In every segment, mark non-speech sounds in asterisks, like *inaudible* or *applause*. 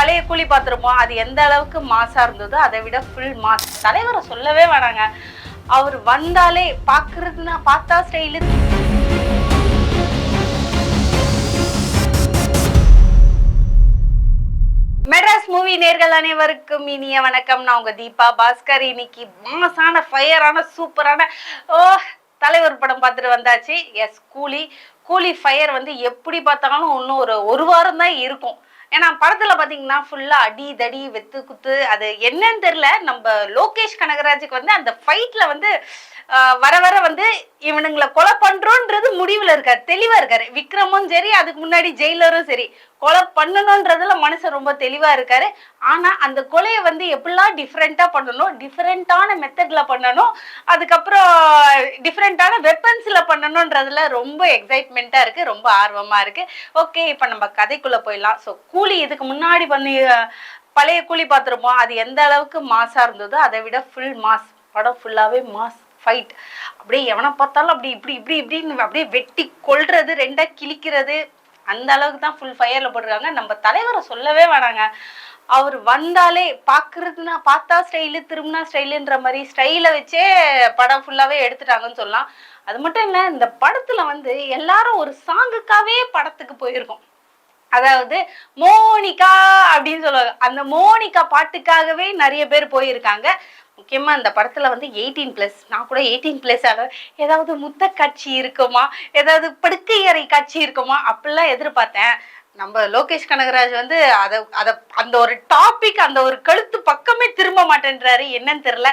பழைய கூலி பார்த்துருப்போம் அது எந்த அளவுக்கு மாசா இருந்ததோ அதை விட ஃபுல் மாஸ் தலைவரை சொல்லவே வேணாங்க. அவர் வந்தாலே பார்க்கறதுனா பார்த்தா ஸ்டைலு மெட்ராஸ் மூவி நேர்கள் அனைவருக்கும் இனிய வணக்கம். நான் உங்க தீபா பாஸ்கர். இன்னைக்கு மாசான ஃபயரான சூப்பரான ஓ தலைவர் படம் பார்த்துட்டு வந்தாச்சு. எஸ் கூலி. கூலி ஃபயர் வந்து எப்படி பார்த்தாலும் இன்னும் ஒரு ஒரு வாரம் தான் இருக்கும். ஏன்னா படத்துல பாத்தீங்கன்னா ஃபுல்லா அடி தடி வெத்து குத்து அது என்னன்னு தெரியல. நம்ம லோகேஷ் கனகராஜுக்கு வந்து அந்த ஃபைட்ல வந்து வர வர வந்து இவனுங்களை கொலை பண்றோன்றது முடிவுல இருக்காரு தெளிவா இருக்காரு. விக்ரமும் சரி அதுக்கு முன்னாடி ஜெயிலரும் சரி. கொலை பண்ணணுன்றதுல மனுஷன் ரொம்ப தெளிவா இருக்காரு. ஆனா அந்த கொலையை வந்து எப்படிலாம் டிஃப்ரெண்டா பண்ணணும் டிஃப்ரெண்டான மெத்தட்ல பண்ணணும் அதுக்கப்புறம் டிஃப்ரெண்டான வெப்பன்ஸ்ல பண்ணணுன்றதுல ரொம்ப எக்ஸைட்மெண்ட்டா இருக்கு ரொம்ப ஆர்வமா இருக்கு. ஓகே இப்போ நம்ம கதைக்குள்ள போயிடலாம். ஸோ கூலி இதுக்கு முன்னாடி பண்ணி பழைய கூலி பார்த்துருப்போம். அது எந்த அளவுக்கு மாசா இருந்ததோ அதை விட ஃபுல் மாஸ் படம் ஃபுல்லாவே மாஸ் ஃபைட் அப்படியே எவனை பார்த்தாலும் அப்படி இப்படி இப்படி இப்படின்னு அப்படியே வெட்டி கொள்றது ரெண்டா கிழிக்கிறது அந்த அளவுக்கு தான் ஃபுல் ஃபயரில் போட்டிருக்காங்க. நம்ம தலைவரை சொல்லவே வேணாங்க. அவர் வந்தாலே பார்க்கறதுனா பார்த்தா ஸ்டைலு திரும்பினா ஸ்டைலுன்ற மாதிரி ஸ்டைலை வச்சே படம் ஃபுல்லாகவே எடுத்துட்டாங்கன்னு சொல்லலாம். அது மட்டும் இல்லை இந்த படத்தில் வந்து எல்லாரும் ஒரு சாங்குக்காகவே படத்துக்கு போயிருக்கோம். அதாவது மோனிகா அப்படின்னு சொல்லுவாங்க. அந்த மோனிகா பாட்டுக்காகவே நிறைய பேர் போயிருக்காங்க. முக்கியமாக அந்த படத்தில் வந்து எயிட்டீன் ப்ளஸ் நான் கூட எயிட்டீன் பிளஸ் ஏதாவது முத்த காட்சி இருக்குமா? ஏதாவது படுக்கை அறை காட்சி இருக்குமா? அப்படிலாம் எதிர்பார்த்தேன். நம்ம லோகேஷ் கனகராஜ் வந்து அதை அதை அந்த ஒரு டாபிக் அந்த ஒரு கழுத்து பக்கமே திரும்ப மாட்டேன்றாரு. என்னன்னு தெரியல.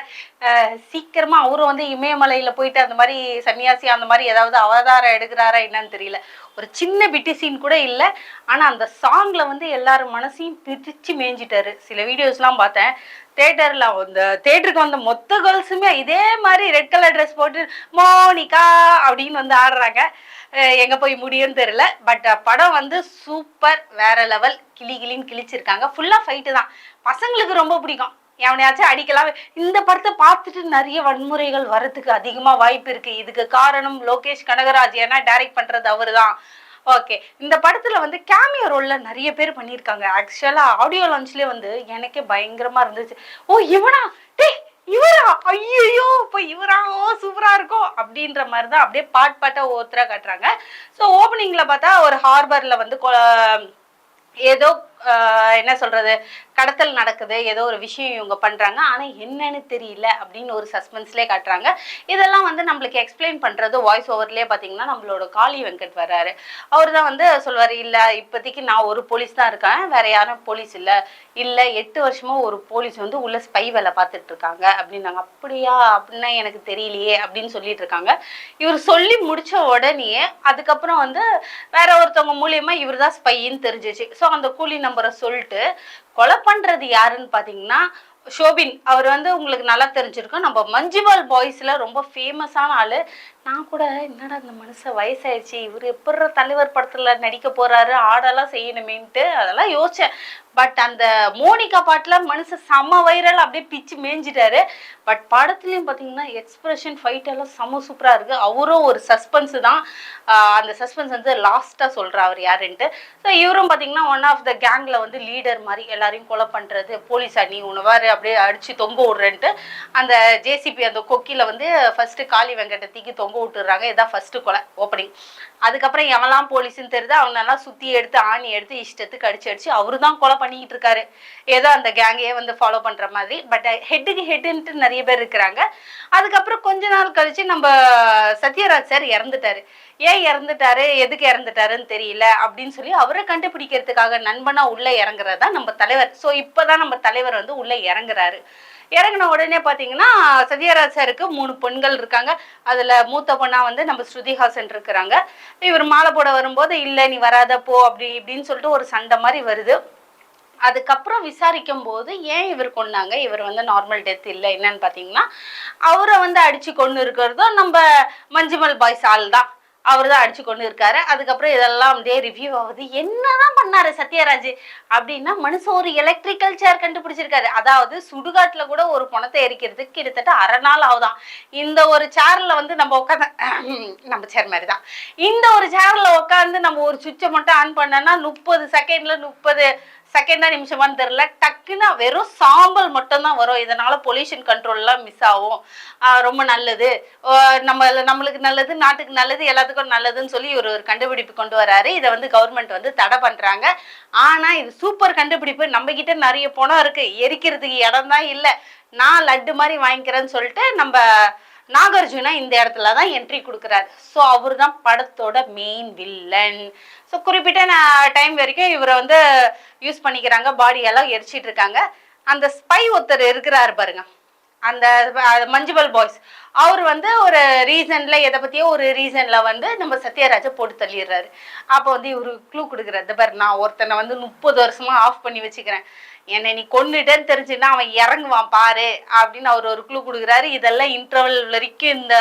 சீக்கிரமாக அவரும் வந்து இமயமலையில் போயிட்டு அந்த மாதிரி சன்னியாசி அந்த மாதிரி ஏதாவது அவதாரம் எடுக்கிறாரா என்னன்னு தெரியல. ஒரு சின்ன பிட்டி சீன் கூட இல்லை. ஆனால் அந்த சாங்ல வந்து எல்லாரும் மனசையும் பிரிச்சு மேய்ஞ்சிட்டாரு. சில வீடியோஸ்லாம் பார்த்தேன். தேட்டரில் அந்த தேட்டருக்கு வந்த மொத்த கேர்ள்ஸுமே இதே மாதிரி ரெட் கலர் ட்ரெஸ் போட்டு மோனிகா அப்படின்னு வந்து ஆடுறாங்க. எங்க போய் முடியும்னு தெரியல. பட் படம் வந்து சூப்பர் வேற லெவல் கிளி கிளின்னு கிழிச்சிருக்காங்க. ஃபுல்லா ஃபைட்டு தான். பசங்களுக்கு ரொம்ப பிடிக்கும். எவனையாச்சும் அடிக்கலாம். இந்த படத்தை பார்த்துட்டு நிறைய வன்முறைகள் வரத்துக்கு அதிகமாக வாய்ப்பு இருக்கு. இதுக்கு காரணம் லோகேஷ் கனகராஜ். ஏன்னா டைரக்ட் பண்றது அவருதான். ஓகே இந்த படத்தில் வந்து கேமியோ ரோலில் நிறைய பேர் பண்ணியிருக்காங்க. ஆக்சுவலாக ஆடியோ லான்ச்லேயே வந்து எனக்கே பயங்கரமாக இருந்துச்சு. ஓ இவனா? இவரா? ஐயோ இப்போ இவரா சூப்பராக இருக்கும் அப்படின்ற மாதிரி தான் அப்படியே பாட் பாட்டாக ஒவ்வொருத்தராக காட்டுறாங்க. ஸோ ஓப்பனிங்கில் பார்த்தா ஒரு ஹார்பரில் வந்து கொ- ஏதோ என்ன சொல்றது கடத்தல் நடக்குது ஏதோ ஒரு விஷயம் இவங்க பண்றாங்க ஆனா என்னன்னு தெரியல அப்படின்னு ஒரு சஸ்பென்ஸ்லேயே காட்டுறாங்க. இதெல்லாம் வந்து நம்மளுக்கு எக்ஸ்பிளைன் பண்றது வாய்ஸ் ஓவர்லயே பாத்தீங்கன்னா நம்மளோட காளி வெங்கட் வர்றாரு. அவர் தான் வந்து சொல்வாரு இல்ல இப்போதைக்கு நான் ஒரு போலீஸ் தான் இருக்கேன் வேற யாரும் போலீஸ் இல்ல. இல்ல எட்டு வருஷமா ஒரு போலீஸ் வந்து உள்ள ஸ்பை வேலை பார்த்துட்டு இருக்காங்க அப்படின்னாங்க. அப்படியா? அப்படின்னா எனக்கு தெரியலையே அப்படின்னு சொல்லிட்டு இருக்காங்க. இவர் சொல்லி முடிச்ச உடனே அதுக்கப்புறம் வந்து வேற ஒருத்தவங்க மூலியமா இவர் தான் ஸ்பைன்னு தெரிஞ்சிச்சு. ஸோ அந்த கூலி நம்பரை சொல்லிட்டு கொலை பண்ணுறது யாருன்னு பார்த்தீங்கன்னா ஷோபின். அவர் வந்து உங்களுக்கு நல்லா தெரிஞ்சிருக்கும். நம்ம மஞ்சுவால் பாய்ஸில் ரொம்ப ஃபேமஸான ஆள். நான் கூட என்னடா இந்த மனுஷன் வயசாயிடுச்சு இவர் எப்படிற தலைவர் படத்தில் நடிக்க போகிறாரு ஆடெல்லாம் செய்யணுமேன்ட்டு அதெல்லாம் யோசித்தேன் பட் அந்த மோனிகா பாட்டில் மனுஷன் செம்ம வைரல் அப்படியே பிச்சு மேய்ஞ்சிட்டாரு பட் படத்துலையும் பார்த்தீங்கன்னா எக்ஸ்பிரஷன் ஃபைட் எல்லாம் செம்ம சூப்பராக இருக்குது அவரும் ஒரு சஸ்பென்ஸ் தான். அந்த சஸ்பென்ஸ் வந்து லாஸ்ட்டாக சொல்கிறார் அவர் யாருன்ட்டு. ஸோ இவரும் பார்த்தீங்கன்னா ஒன் ஆஃப் த கேங்கில் வந்து லீடர் மாதிரி எல்லாரையும் கொலை பண்ணுறது போலீஸ் அணி உணவாரு அப்படியே அடித்து தொங்க விட்றேன்ட்டு. அந்த ஜேசிபி அந்த கொக்கில வந்து ஃபஸ்ட்டு காளி வெங்கட்ட தீக்கி தொங்க விட்டுறாங்க. இதான் ஃபஸ்ட்டு கொலை ஓப்பனிங் அதுக்கப்புறம் எவன்லாம் போலீஸ்ன்னு தெரியுது? அவனெல்லாம் சுற்றி எடுத்து ஆணி எடுத்து இஷ்டத்துக்கு அடிச்சு அடிச்சு அவரு தான் கொலை பண்ணிக்கிட்டு இருக்காரு ஏதோ அந்த கேங்கையே வந்து ஃபாலோ பண்ற மாதிரி. பட் ஹெட்டுக்கு uh, ஹெட்டுன்ட்டு நிறைய பேர் இருக்கிறாங்க. அதுக்கப்புறம் கொஞ்ச நாள் கழிச்சு நம்ம சத்யராஜ் சார் இறந்துட்டாரு. ஏன் இறந்துட்டாரு? எதுக்கு இறந்துட்டாருன்னு தெரியல. அப்படின்னு சொல்லி அவரை கண்டுபிடிக்கிறதுக்காக நண்பனா உள்ள இறங்குறதா நம்ம தலைவர். ஸோ இப்போதான் நம்ம தலைவர் வந்து உள்ள இறங்குறாரு. இறங்கின உடனே பார்த்தீங்கன்னா சத்யராஜ் சாருக்கு மூணு பெண்கள் இருக்காங்க. அதில் மூத்த பொண்ணா வந்து நம்ம ஸ்ருதிஹாசன் இருக்கிறாங்க. இவர் மாலை போட வரும்போது இல்லை நீ வராத போ அப்படி இப்படின்னு சொல்லிட்டு ஒரு சண்டை மாதிரி வருது. அதுக்கப்புறம் விசாரிக்கும் போது ஏன் இவர் கொன்னாங்க? இவர் வந்து நார்மல் டெத் இல்லை. என்னன்னு பார்த்தீங்கன்னா அவரை வந்து அடிச்சு கொண்டு இருக்கிறதும் நம்ம மஞ்சுமல் பாய்ஸ் ஆள் தான். அவர் தான் அடிச்சு கொண்டு இருக்காரு. அதுக்கப்புறம் இதெல்லாம் அப்படியே ரிவ்யூ ஆகுது. என்னதான் பண்ணாரு சத்யராஜ் அப்படின்னா மனுஷன் ஒரு எலக்ட்ரிக்கல் சேர் கண்டுபிடிச்சிருக்காரு. அதாவது சுடுகாட்டுல கூட ஒரு பணத்தை எரிக்கிறதுக்கு கிட்டத்தட்ட அரை நாள் ஆகுதான். இந்த ஒரு சேர்ல வந்து நம்ம உட்காந்து *clears throat* நம்ம சேர் மாதிரி தான் இந்த ஒரு சேர்ல உட்காந்து நம்ம ஒரு சுவிட்சை மட்டும் ஆன் பண்ணோம்னா முப்பது செகண்ட்ல முப்பது செகண்டா நிமிஷமான்னு தெரியல. டக்குன்னு வெறும் சாம்பல் மட்டும்தான் வரும். இதனால பொல்யூஷன் கண்ட்ரோல்லாம் மிஸ் ஆகும். ரொம்ப நல்லது. நம்ம நம்மளுக்கு நல்லது நாட்டுக்கு நல்லது எல்லாத்துக்கும் நல்லதுன்னு சொல்லி ஒரு ஒரு கண்டுபிடிப்பு கொண்டு வராரு. இதை வந்து கவர்மெண்ட் வந்து தடை பண்றாங்க. ஆனா இது சூப்பர் கண்டுபிடிப்பு. நம்ம கிட்ட நிறைய பணம் இருக்கு. எரிக்கிறதுக்கு இடம் தான் இல்லை. நான் லட்டு மாதிரி வாங்கிக்கிறேன்னு சொல்லிட்டு நம்ம நாகார்ஜுனா இந்த இடத்துல தான் என்ட்ரி கொடுக்குறாரு. ஸோ அவர் தான் படத்தோட மெயின் வில்லன் ஸோ குறிப்பிட்ட டைம் வரைக்கும் இவரை வந்து யூஸ் பண்ணிக்கிறாங்க பாடியெல்லாம் எரிச்சிட்டு இருக்காங்க. அந்த ஸ்பை ஒருத்தர் இருக்கிறாரு பாருங்க. அந்த அஹ், மஞ்சுவல் பாய்ஸ் அவர் வந்து ஒரு ரீசனில் எதை பற்றியோ ஒரு ரீசனில் வந்து நம்ம சத்யராஜை போட்டு தள்ளிடுறாரு. அப்போ வந்து இவரு க்ளூ கொடுக்குறது "இந்த பாரு நான் ஒருத்தனை வந்து முப்பது வருஷமாக ஆஃப் பண்ணி வச்சுக்கிறேன். என்னை நீ கொன்னுட்டேன்னு தெரிஞ்சுன்னா அவன் இறங்குவான் பாரு அப்படின்னு அவர் ஒரு க்ளூ கொடுக்குறாரு. இதெல்லாம் இன்டர்வல் வரைக்கும் இந்த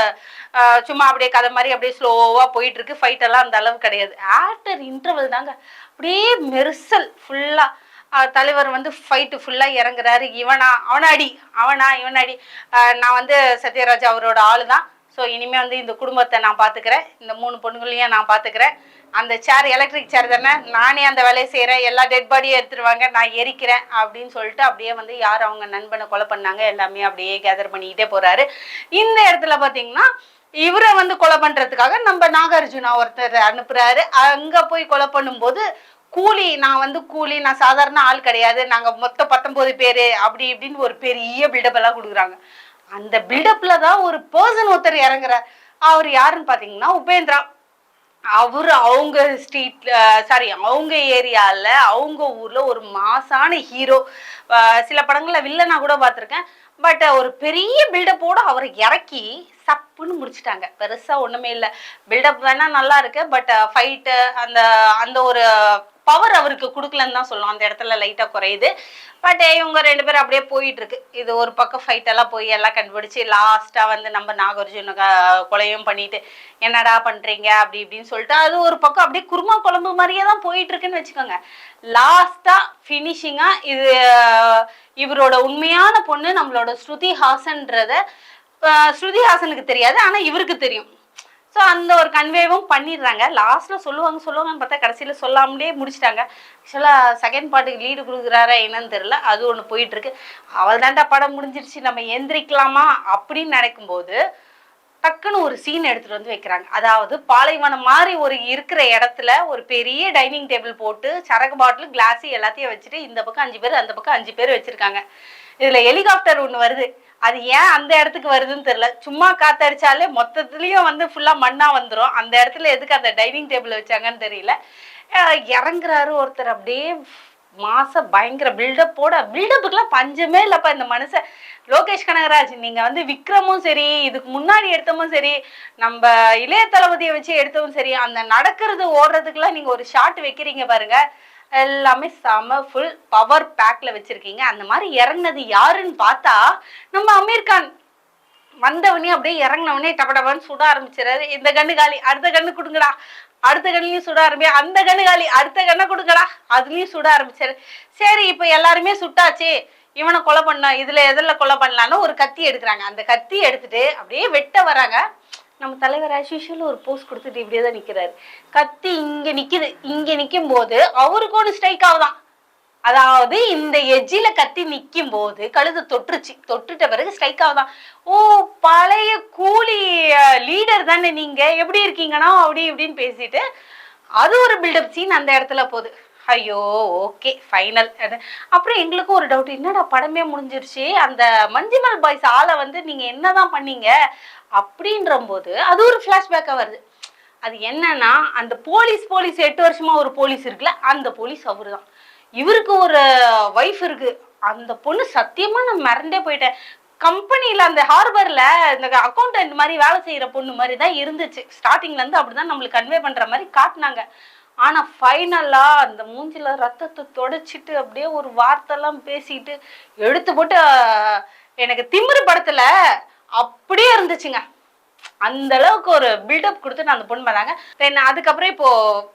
சும்மா அப்படியே கதை மாதிரி அப்படியே ஸ்லோவாக போயிட்டு இருக்கு. அந்த அளவு கிடையாது. ஆஃப்டர் இன்டர்வல் தாங்க. அப்படியே மெர்சல் ஃபுல்லாக தலைவர் வந்து ஃபைட்டு ஃபுல்லாக இறங்குறாரு. இவனா அவனாடி அவனா இவனாடி. நான் வந்து சத்யராஜ் அவரோட ஆளு தான் ஸோ இனிமேல் வந்து இந்த குடும்பத்தை நான் பார்த்துக்கிறேன் இந்த மூணு பொண்ணுங்களையும் நான் பார்த்துக்கிறேன் அந்த சேர் எலக்ட்ரிக் சேர் தானே? நானே அந்த வேலையை செய்கிறேன் எல்லா டெட் பாடியும் எடுத்துருவாங்க. நான் எரிக்கிறேன் அப்படின்னு சொல்லிட்டு அப்படியே வந்து யார் அவங்க நண்பனை கொலை பண்ணாங்க எல்லாமே அப்படியே கேதர் பண்ணிக்கிட்டே போகிறாரு இந்த இடத்துல பார்த்தீங்கன்னா இவரை வந்து கொலை பண்ணுறதுக்காக நம்ம நாகார்ஜுனா ஒருத்தர் அனுப்புகிறாரு அங்கே போய் கொலை பண்ணும்போது கூலி நான் வந்து கூலி நான் சாதாரண ஆள் கிடையாது. நாங்கள் மொத்தம் பத்தொன்பது பேர் அப்படி இப்படின்னு ஒரு பெரிய பில்டப் எல்லாம் கொடுக்குறாங்க. அந்த பில்டப்ல தான் ஒரு பர்சன் ஒருத்தர் இறங்குறார். அவர் யாருன்னு பார்த்தீங்கன்னா உபேந்திரா. அவர் அவங்க ஸ்ட்ரீட்ல சாரி அவங்க ஏரியாவில் அவங்க ஊரில் ஒரு மாசான ஹீரோ சில படங்களில் வில்லனா கூட பார்த்துருக்கேன். பட் ஒரு பெரிய பில்டப்போடு அவரை இறக்கி சப்புன்னு முடிச்சிட்டாங்க. பெருசாக ஒன்றுமே இல்லை. பில்டப் வேணால் நல்லா இருக்கு பட் ஃபைட்டு அந்த அந்த ஒரு பவர் அவருக்கு கொடுக்கலன்னு தான் சொல்லலாம் அந்த இடத்துல லைட்டாக குறையுது. பட் இவங்க ரெண்டு பேரும் அப்படியே போயிட்டு இருக்கு இது ஒரு பக்கம் ஃபைட் எல்லாம் போய் எல்லாம் கண்டுபிடிச்சு லாஸ்ட்டாக வந்து நம்ம நாகார்ஜுன கொலையும் பண்ணிட்டு என்னடா பண்றீங்க? அப்படி இப்படின்னு சொல்லிட்டு அது ஒரு பக்கம் அப்படியே குருமா குழம்பு மாதிரியே தான் போயிட்டு இருக்குன்னு வச்சுக்கோங்க லாஸ்டா ஃபினிஷிங்காக இது இவரோட உண்மையான பொண்ணு நம்மளோட ஸ்ருதி ஹாசன்றத ஸ்ருதி ஹாசனுக்கு தெரியாது ஆனா இவருக்கு தெரியும். ஸோ அந்த ஒரு கன்வேவும் பண்ணிடுறாங்க. லாஸ்ட்டில் சொல்லுவாங்க சொல்லுவாங்கன்னு பார்த்தா கடைசியில் சொல்லாமலே முடிச்சிட்டாங்க. ஆக்சுவலாக செகண்ட் பாட்டுக்கு லீடு கொடுக்குறாரா என்னன்னு தெரில அது ஒன்று போயிட்டுருக்கு. அவள் தாண்டா படம் முடிஞ்சிருச்சு நம்ம எந்திரிக்கலாமா அப்படின்னு நினைக்கும்போது டக்குன்னு ஒரு சீன் எடுத்துட்டு வந்து வைக்கிறாங்க. அதாவது பாலைவனம் மாதிரி ஒரு இருக்கிற இடத்துல ஒரு பெரிய டைனிங் டேபிள் போட்டு சரக்கு பாட்டில் கிளாஸ் எல்லாத்தையும் வச்சுட்டு இந்த பக்கம் அஞ்சு பேர் அந்த பக்கம் அஞ்சு பேர் வச்சுருக்காங்க. இதில் ஹெலிகாப்டர் ஒன்று வருது. அது ஏன் அந்த இடத்துக்கு வருதுன்னு தெரியல. சும்மா காத்தடிச்சாலே மொத்தத்துலயும் வந்து ஃபுல்லா மண்ணா வந்துடும் அந்த இடத்துல எதுக்கு அந்த டைனிங் டேபிள் வச்சாங்கன்னு தெரியல. இறங்குறாரு ஒருத்தர். அப்படியே மாச பயங்கர பில்டப்போட பில்டப்புக்கெல்லாம் பஞ்சமே இல்லப்பா இந்த மனுஷன். லோகேஷ் கனகராஜ் நீங்க வந்து விக்ரமும் சரி இதுக்கு முன்னாடி எடுத்தமும் சரி நம்ம இளைய தளபதியை வச்சு எடுத்தவும் சரி அந்த நடக்கிறது ஓடுறதுக்கெல்லாம் நீங்க ஒரு ஷாட் வைக்கிறீங்க பாருங்க. எல்லாமே செம ஃபுல் பவர் பேக்ல வச்சிருக்கீங்க. அந்த மாதிரி இறங்குனது யாருன்னு பார்த்தா நம்ம அமீர் கான். வந்தவனே அப்படியே இறங்கினவனே டபடபன்னு சுட ஆரம்பிச்சிடாரு இந்த கண்ணு காலி அடுத்த கண்ணு கொடுங்கடா. அடுத்த கண்ணுலயும் சுட ஆரம்பி அந்த கண்ணு காலி அடுத்த கண்ணை கொடுங்கடா. அதுலயும் சுட ஆரம்பிச்சாரு. சரி இப்போ எல்லாருமே சுட்டாச்சு. இவனை கொலை பண்ண இதுல எதில் கொலை பண்ணலான்னு ஒரு கத்தி எடுக்கிறாங்க. அந்த கத்தி எடுத்துட்டு அப்படியே வெட்ட வராங்க. நம்ம தலைவர் ஆஸ் யூஷுவல் ஒரு போஸ்ட் கொடுத்துட்டு இப்படியே தான் நிக்கிறாரு. கத்தி இங்க நிக்குது. இங்க நிக்கும் போது அவருக்கு ஒரு ஸ்ட்ரைக் ஆகுதான். அதாவது இந்த எஜ்ஜில கத்தி நிக்கும் போது கழுது தொட்டுருச்சு தொட்டுட்ட பிறகு ஸ்ட்ரைக் ஆகுதான். ஓ பழைய கூலி லீடர் தானே நீங்க? எப்படி இருக்கீங்கன்னா அப்படி இப்படின்னு பேசிட்டு அது ஒரு பில்டப் சீன் அந்த இடத்துல போகுது. ஐயோ ஓகே ஃபைனல் அப்புறம் எங்களுக்கும் ஒரு டவுட் என்னடா படமே முடிஞ்சிருச்சு? அந்த மஞ்சுமல் பாய்ஸ் ஆளை வந்து நீங்க என்னதான் பண்ணீங்க? அப்படின்ற போது அது ஒரு ஃப்ளாஷ்பேக்காக வருது. அது என்னன்னா அந்த போலீஸ் போலீஸ் எட்டு வருஷமா ஒரு போலீஸ் இருக்குல்ல அந்த போலீஸ் அவரு தான் இவருக்கு ஒரு ஒய்ஃப் இருக்கு. அந்த பொண்ணு சத்தியமா நான் மறந்தே போயிட்டேன். கம்பெனியில் அந்த ஹார்பரில் இந்த அக்கௌண்டன்ட் மாதிரி வேலை செய்கிற பொண்ணு மாதிரி தான் இருந்துச்சு ஸ்டார்டிங்லேருந்து அப்படி அப்படிதான் நம்மளுக்கு கன்வே பண்ணுற மாதிரி காட்டினாங்க. ஆனா ஃபைனலா அந்த மூஞ்சில ரத்தத்தை தொடச்சிட்டு அப்படியே ஒரு வார்த்தைலாம் பேசிட்டு எடுத்து போட்டு எனக்கு திமிரு படத்துல அப்படியே இருந்துச்சுங்க. அந்த அளவுக்கு ஒரு பில்டப் கொடுத்து நான் அந்த பொண்ணு பண்ணாங்க தென் அதுக்கப்புறம் இப்போ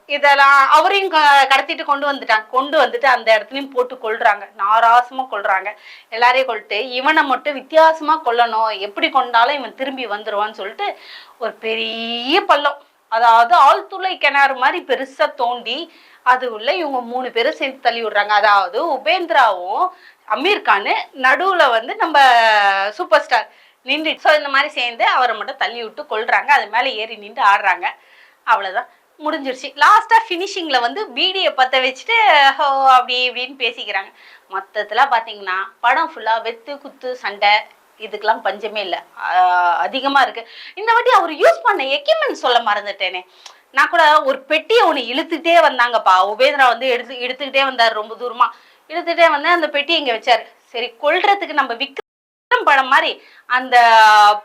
இதெல்லாம் அவரையும் க- கடத்திட்டு கொண்டு வந்துட்டாங்க. கொண்டு வந்துட்டு அந்த இடத்துலையும் போட்டு கொள்றாங்க நாராசமா கொள்றாங்க எல்லாரையும் கொல்லிட்டு இவனை மட்டும் வித்தியாசமா கொல்லணும். எப்படி கொண்டாலும் இவன் திரும்பி வந்துருவான்னு சொல்லிட்டு ஒரு பெரிய பள்ளம். அதாவது ஆழ்துளை கிணறு மாதிரி பெருசா தோண்டி அது உள்ள இவங்க மூணு பேரும் சேர்ந்து தள்ளி விடுறாங்க. அதாவது உபேந்திராவும் அமீர் கானு நடுவுல வந்து நம்ம சூப்பர் ஸ்டார் நின்று ஸோ இந்த மாதிரி சேர்ந்து அவரை மட்டும் தள்ளி விட்டு கொள்றாங்க அது மேலே ஏறி நின்று ஆடுறாங்க. அவ்வளோதான் முடிஞ்சிருச்சு. லாஸ்ட்டாக ஃபினிஷிங்கில் வந்து பீடியை பற்ற வச்சுட்டு ஹோ அப்படி இப்படின்னு பேசிக்கிறாங்க. மொத்தத்தில் பார்த்தீங்கன்னா படம் ஃபுல்லாக வெத்து குத்து சண்டை. இதுக்கெல்லாம் பஞ்சமே இல்லை. அதிகமாக இருக்குது இந்த வாட்டி அவர் யூஸ் பண்ண எக்யூப்மெண்ட் சொல்ல மறந்துட்டேனே. நான் கூட ஒரு பெட்டியை ஒன்று இழுத்துக்கிட்டே வந்தாங்கப்பா. உபேந்திரா வந்து எடுத்து இழுத்துக்கிட்டே வந்தார் ரொம்ப தூரமா. இழுத்துட்டே வந்து அந்த பெட்டி இங்கே வச்சார். சரி கொல்றதுக்கு நம்ம விக்ரம் படம் மாதிரி அந்த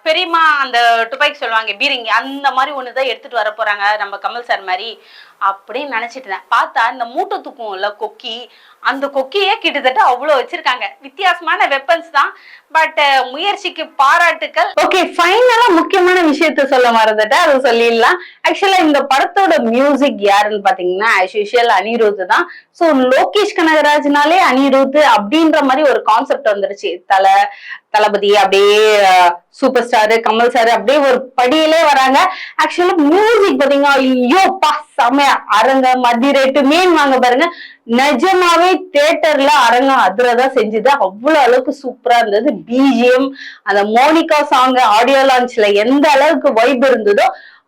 பெரியமா அந்த துப்பாக்கி சொல்லுவாங்க பீரிங்கி அந்த மாதிரி ஒன்று தான் எடுத்துட்டு வர போறாங்க நம்ம கமல் சார் மாதிரி அப்படின்னு நினைச்சிட்டு இருந்தேன். பார்த்தா இந்த மூட்டை தூக்கும்ல கொக்கி அந்த கொக்கியே கிட்டத்தட்ட அவ்வளோ வச்சிருக்காங்க. வித்தியாசமான வெப்பன்ஸ் தான். பட் முயற்சிக்கு பாராட்டுக்கள். ஓகே ஃபைனலா முக்கியமான விஷயத்த சொல்ல மறந்துட்டேன். அதை சொல்லிடலாம். ஆக்சுவலா இந்த படத்தோட மியூசிக் யாருன்னு பாத்தீங்கன்னா ஆஸ் யூஷுவல் அனிருத் தான். ஸோ லோகேஷ் கனகராஜ்னாலே அனிருத் அப்படின்ற மாதிரி ஒரு கான்செப்ட் வந்துருச்சு. தலை தளபதி அப்படியே சூப்பர் ஸ்டாரு கமல் சார் அப்படியே ஒரு படியிலே வராங்க. ஆக்சுவலா மியூசிக் பாத்தீங்கன்னா ஐயோ பா செமையா. அரங்க மதி ரேட்டு மீன் வாங்க பாருங்க. நிஜமாவே தியேட்டர்ல அரங்கம் அதிரதான் செஞ்சது. அவ்வளவு அளவுக்கு சூப்பரா இருந்தது. பிஜிஎம் அந்த மோனிகா சாங் ஆடியோ லான்ச்ல எந்த அளவுக்கு வைப் இருந்ததோ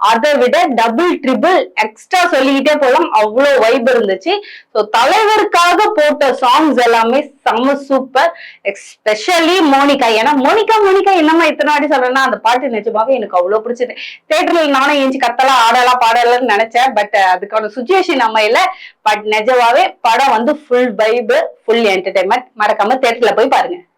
அதை விட டபுள் ட்ரிபிள் எக்ஸ்ட்ரா சொல்லிக்கிட்டே போலாம். அவ்வளோ வைப் இருந்துச்சு. ஸோ தலைவருக்காக போட்ட சாங்ஸ் எல்லாமே செம்ம சூப்பர் எஸ்பெஷலி மோனிகா. ஏன்னா மோனிகா மோனிகா என்னமா இத்தனை வாட்டி சொல்றேன்னா அந்த பாட்டு நிஜமாவே எனக்கு அவ்வளோ பிடிச்சது. தேட்டரில் நானும் ஏஞ்சி கத்தலாம் ஆடலாம் பாடலாம்னு நினைச்சேன். பட் அதுக்கான சுச்சுவேஷன் நம்ம இல்லை. பட் நிஜமாவே படம் வந்து ஃபுல் வைபு ஃபுல் என்டர்டைன்மெண்ட் மறக்காம தேட்டரில் போய் பாருங்க.